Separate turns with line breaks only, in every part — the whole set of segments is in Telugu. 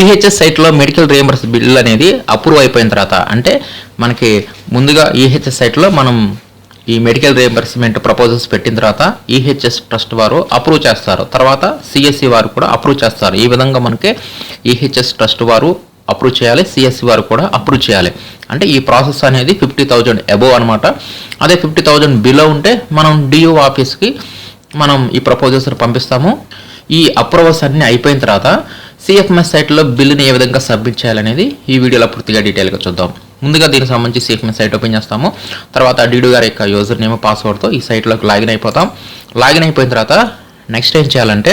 ఈహెచ్ఎస్ సైట్లో మెడికల్ రియంబర్స్ బిల్ అనేది అప్రూవ్ అయిపోయిన తర్వాత అంటే మనకి ముందుగా ఈహెచ్ఎస్ సైట్లో మనం ఈ మెడికల్ రియంబర్స్మెంట్ ప్రపోజల్స్ పెట్టిన తర్వాత ఈహెచ్ఎస్ ట్రస్ట్ వారు అప్రూవ్ చేస్తారు. తర్వాత సిఎస్సి వారు కూడా అప్రూవ్ చేస్తారు. ఈ విధంగా మనకి ఈహెచ్ఎస్ ట్రస్ట్ వారు అప్రూవ్ చేయాలి సిఎస్సి వారు కూడా అప్రూవ్ చేయాలి. అంటే ఈ ప్రాసెస్ అనేది ఫిఫ్టీ థౌజండ్ అబోవ్ అనమాట అదే ఫిఫ్టీ థౌజండ్ బిలో ఉంటే మనం డిఓ ఆఫీస్కి మనం ఈ ప్రపోజల్స్ పంపిస్తాము. ఈ అప్రూవల్స్ అన్నీ అయిపోయిన తర్వాత సిఎఫ్ఎంఎస్ సైట్లో బిల్లుని ఏ విధంగా సబ్మిట్ చేయాలనేది ఈ వీడియోలో పూర్తిగా డీటెయిల్గా చూద్దాం. ముందుగా దీనికి సంబంధించి సిఎఫ్ఎంఎస్ సైట్ ఓపెన్ చేస్తాము. తర్వాత డీడీ గారి యొక్క యూజర్ నేమ్ పాస్వర్డ్తో ఈ సైట్లోకి లాగిన్ అయిపోతాం. లాగిన్ అయిపోయిన తర్వాత నెక్స్ట్ ఏం చేయాలంటే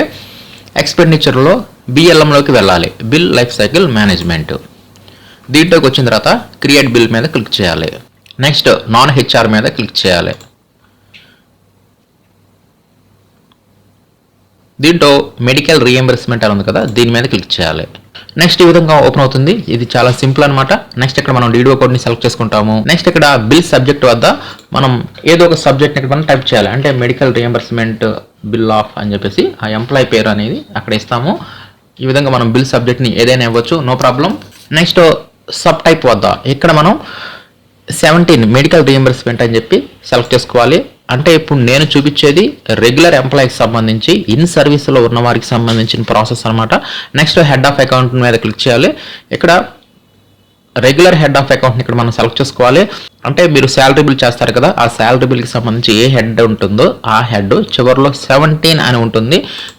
ఎక్స్పెండిచర్లో బిఎల్ఎంలోకి వెళ్ళాలి. బిల్ లైఫ్ సైకిల్ మేనేజ్మెంట్ దీంట్లోకి వచ్చిన తర్వాత క్రియేట్ బిల్ మీద క్లిక్ చేయాలి. నెక్స్ట్ నాన్ హెచ్ఆర్ మీద క్లిక్ చేయాలి. దీంట్లో మెడికల్ రీఎంబర్స్మెంట్ అని ఉంది కదా దీని మీద క్లిక్ చేయాలి. నెక్స్ట్ ఈ విధంగా ఓపెన్ అవుతుంది. ఇది చాలా సింపుల్ అనమాట నెక్స్ట్ ఇక్కడ మనం డీడీఓ కోడ్ని సెలెక్ట్ చేసుకుంటాము. నెక్స్ట్ ఇక్కడ బిల్ సబ్జెక్ట్ వద్ద మనం ఏదో ఒక సబ్జెక్ట్ ఇక్కడ మనం టైప్ చేయాలి. అంటే మెడికల్ రీఎంబర్స్మెంట్ బిల్ ఆఫ్ అని చెప్పేసి ఆ ఎంప్లాయ్ పేరు అనేది అక్కడ ఇస్తాము. ఈ విధంగా మనం బిల్ సబ్జెక్ట్ని ఏదైనా ఇవ్వచ్చు no problem next sub type వద్ద ఇక్కడ మనం సెవెంటీన్ మెడికల్ రీఎంబర్స్మెంట్ అని చెప్పి సెలెక్ట్ చేసుకోవాలి. అంటే ఇప్పుడు నేను చూపించేది రెగ్యులర్ ఎంప్లాయీకి సంబంధించి ఇన్ సర్వీస్లో ఉన్న వారికి సంబంధించిన ప్రాసెస్ అనమాట నెక్స్ట్ హెడ్ ఆఫ్ అకౌంట్ మీద క్లిక్ చేయాలి. ఇక్కడ రెగ్యులర్ హెడ్ ఆఫ్ అకౌంట్ని ఇక్కడ మనం సెలెక్ట్ చేసుకోవాలి. అంటే మీరు శాలరీ బిల్ చేస్తారు కదా ఆ శాలరీ బిల్కి సంబంధించి ఏ హెడ్ ఉంటుందో ఆ హెడ్ చివరిలో సెవెంటీన్ అని ఉంటుంది.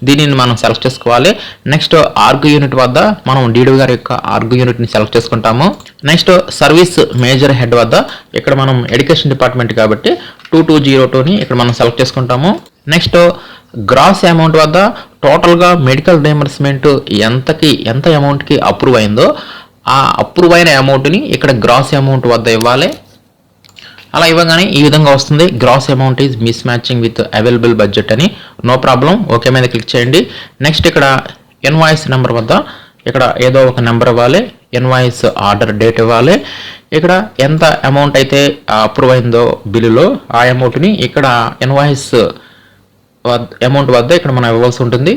దీనిని మనం సెలెక్ట్ చేసుకోవాలి. నెక్స్ట్ ఆర్గు యూనిట్ వద్ద మనం డీడీ గారి యొక్క ఆర్గు యూనిట్ని సెలెక్ట్ చేసుకుంటాము. నెక్స్ట్ సర్వీస్ మేజర్ హెడ్ వద్ద ఇక్కడ మనం ఎడ్యుకేషన్ డిపార్ట్మెంట్ కాబట్టి టూ టూ జీరో టూని ఇక్కడ మనం సెలెక్ట్ చేసుకుంటాము. నెక్స్ట్ గ్రాస్ అమౌంట్ వద్ద టోటల్గా మెడికల్ రీఎంబర్స్మెంట్ ఎంతకి ఎంత అమౌంట్కి అప్రూవ్ అయిందో ఆ అప్రూవ్ అయిన అమౌంట్ని ఇక్కడ గ్రాస్ అమౌంట్ వద్ద ఇవ్వాలి. అలా ఇవ్వగానే ఈ విధంగా వస్తుంది. Gross amount is mismatching with available budget అని. No problem. ఓకే మీద క్లిక్ చేయండి. నెక్స్ట్ ఇక్కడ ఇన్వాయిస్ నెంబర్ వద్ద ఇక్కడ ఏదో ఒక నెంబర్ ఇవ్వాలి ఇన్వాయిస్ ఆర్డర్ డేట్ ఇవ్వాలి. ఇక్కడ ఎంత అమౌంట్ అయితే అప్రూవ్ అయిందో బిల్లులో ఆ అమౌంట్ని ఇక్కడ ఇన్వాయిస్ అమౌంట్ వద్ద ఇక్కడ మనం ఇవ్వాల్సి ఉంటుంది.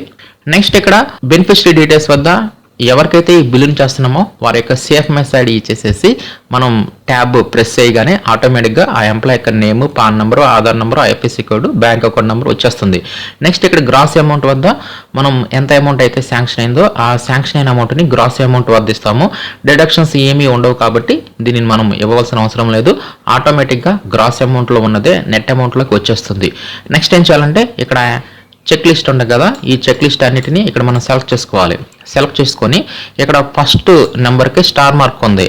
నెక్స్ట్ ఇక్కడ బెనిఫిషరీ డీటెయిల్స్ వద్ద ఎవరికైతే ఈ బిల్లును చేస్తున్నామో వారి యొక్క సేఫ్ఎంఎస్ ఐడి ఇచ్చేసేసి మనం ట్యాబ్ ప్రెస్ చేయగానే ఆటోమేటిక్గా ఆ ఎంప్లాయ్ యొక్క name PAN number Aadhaar number IFSC code bank account number వచ్చేస్తుంది. నెక్స్ట్ ఇక్కడ గ్రాస్ అమౌంట్ వద్ద మనం ఎంత అమౌంట్ అయితే శాంక్షన్ అయిందో ఆ శాంక్షన్ అయిన అమౌంట్ని గ్రాస్ అమౌంట్ వద్ద ఇస్తాము డిడక్షన్స్ ఏమీ ఉండవు కాబట్టి దీనిని మనం ఇవ్వవలసిన అవసరం లేదు. ఆటోమేటిక్గా గ్రాస్ అమౌంట్లో ఉన్నదే నెట్ అమౌంట్లోకి వచ్చేస్తుంది. నెక్స్ట్ ఏం చేయాలంటే ఇక్కడ చెక్ లిస్ట్ ఉంటుంది కదా ఈ చెక్ లిస్ట్ అన్నిటిని ఇక్కడ మనం సెలెక్ట్ చేసుకోవాలి. సెలెక్ట్ చేసుకొని ఇక్కడ ఫస్ట్ నెంబర్కి స్టార్ మార్క్ ఉంది.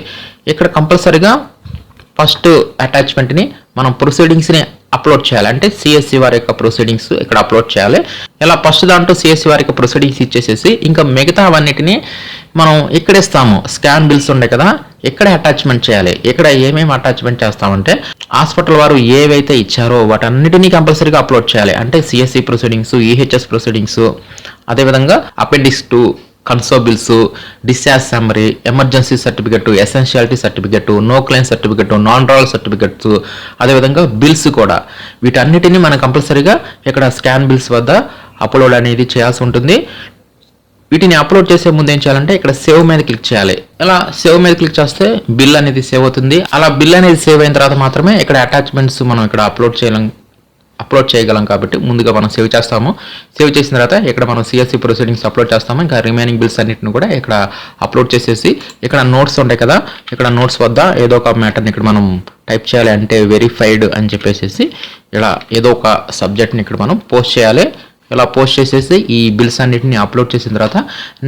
ఇక్కడ కంపల్సరీగా ఫస్ట్ అటాచ్మెంట్ని మనం ప్రొసీడింగ్స్ని అప్లోడ్ చేయాలి. అంటే సిఎస్సి వారి యొక్క ప్రొసీడింగ్స్ ఇక్కడ అప్లోడ్ చేయాలి. ఇలా ఫస్ట్ దాంట్లో సిఎస్సి వారి యొక్క ప్రొసీడింగ్స్ ఇచ్చేసేసి ఇంకా మిగతా అవన్నిటిని మనం ఇక్కడేస్తాము స్కాన్ బిల్స్ ఉన్నాయి కదా ఇక్కడ అటాచ్మెంట్ చేయాలి? ఇక్కడ ఏమేమి అటాచ్మెంట్ చేస్తామంటే హాస్పిటల్ వారు ఏవైతే ఇచ్చారో వాటన్నిటినీ కంపల్సరీగా అప్లోడ్ చేయాలి. అంటే సిఎస్సి ప్రొసీడింగ్స్ ఈహెచ్ఎస్ ప్రొసీడింగ్స్ అదేవిధంగా appendix two conso bills discharge summary emergency certificate essentiality certificate no claim certificate non royal certificates అదేవిధంగా బిల్స్ కూడా. వీటన్నిటిని మనం కంపల్సరీగా ఇక్కడ స్కాన్ బిల్స్ వద్ద అప్లోడ్ అనేది చేయాల్సి ఉంటుంది. వీటిని అప్లోడ్ చేసే ముందు ఏం చేయాలంటే ఇక్కడ సేవ్ మీద క్లిక్ చేయాలి. ఇలా సేవ్ మీద క్లిక్ చేస్తే బిల్ అనేది సేవ్ అవుతుంది. అలా బిల్ అనేది సేవ్ అయిన తర్వాత మాత్రమే ఇక్కడ అటాచ్మెంట్స్ మనం ఇక్కడ అప్లోడ్ చేయలేం అప్లోడ్ చేయగలం కాబట్టి ముందుగా మనం సేవ్ చేస్తాము. సేవ్ చేసిన తర్వాత ఇక్కడ మనం సిఎస్సి ప్రొసీడింగ్స్ అప్లోడ్ చేస్తాము. ఇంకా రిమైనింగ్ బిల్స్ అన్నిటిని కూడా ఇక్కడ అప్లోడ్ చేసేసి ఇక్కడ నోట్స్ ఉంటాయి కదా ఇక్కడ నోట్స్ వద్ద ఏదో ఒక మ్యాటర్ని ఇక్కడ మనం టైప్ చేయాలి అంటే వెరిఫైడ్ అని చెప్పేసి ఇలా ఏదో ఒక సబ్జెక్ట్ని ఇక్కడ మనం పోస్ట్ చేయాలి. ఇలా పోస్ట్ చేసేసి ఈ బిల్స్ అన్నిటిని అప్లోడ్ చేసిన తర్వాత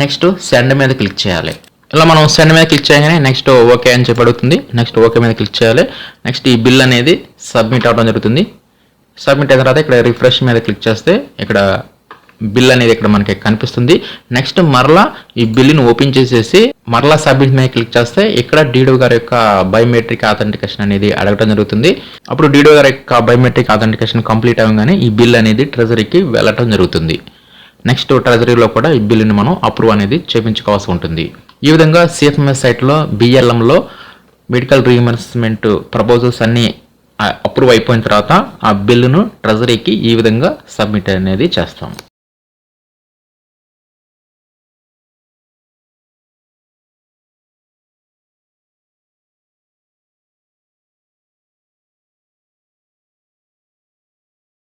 నెక్స్ట్ సెండ్ మీద క్లిక్ చేయాలి. ఇలా మనం సెండ్ మీద క్లిక్ చేయగానే నెక్స్ట్ ఓకే అని చెప్పి అడుగుతుంది. నెక్స్ట్ ఓకే మీద క్లిక్ చేయాలి. నెక్స్ట్ ఈ బిల్ అనేది సబ్మిట్ అవ్వడం జరుగుతుంది. సబ్మిట్ అయిన తర్వాత ఇక్కడ రిఫ్రెష్ మీద క్లిక్ చేస్తే ఇక్కడ బిల్ అనేది ఇక్కడ మనకి కనిపిస్తుంది. నెక్స్ట్ మరలా ఈ బిల్లుని ఓపెన్ చేసేసి మరలా సబ్మిట్ మీద క్లిక్ చేస్తే ఇక్కడ డీడో గారి యొక్క బయోమెట్రిక్ ఆథెంటికేషన్ అనేది అడగడం జరుగుతుంది. అప్పుడు డీడో గారి యొక్క బయోమెట్రిక్ ఆథెంటికేషన్ కంప్లీట్ అవ్వగానే ఈ బిల్ అనేది ట్రెజరీకి వెళ్ళటం జరుగుతుంది. నెక్స్ట్ ట్రెజరీలో కూడా ఈ బిల్లుని మనం అప్రూవ్ అనేది చేపించుకోవాల్సి ఉంటుంది. ఈ విధంగా సిఎఫ్ఎంఎస్ సైట్లో బిఎల్ఎంలో మెడికల్ రీఎంబర్స్మెంట్ ప్రపోజల్స్ అన్నీ అప్రూవ్ అయిపోయిన తర్వాత ఆ బిల్లును ట్రెజరీకి ఈ విధంగా సబ్మిట్ అనేది చేస్తాం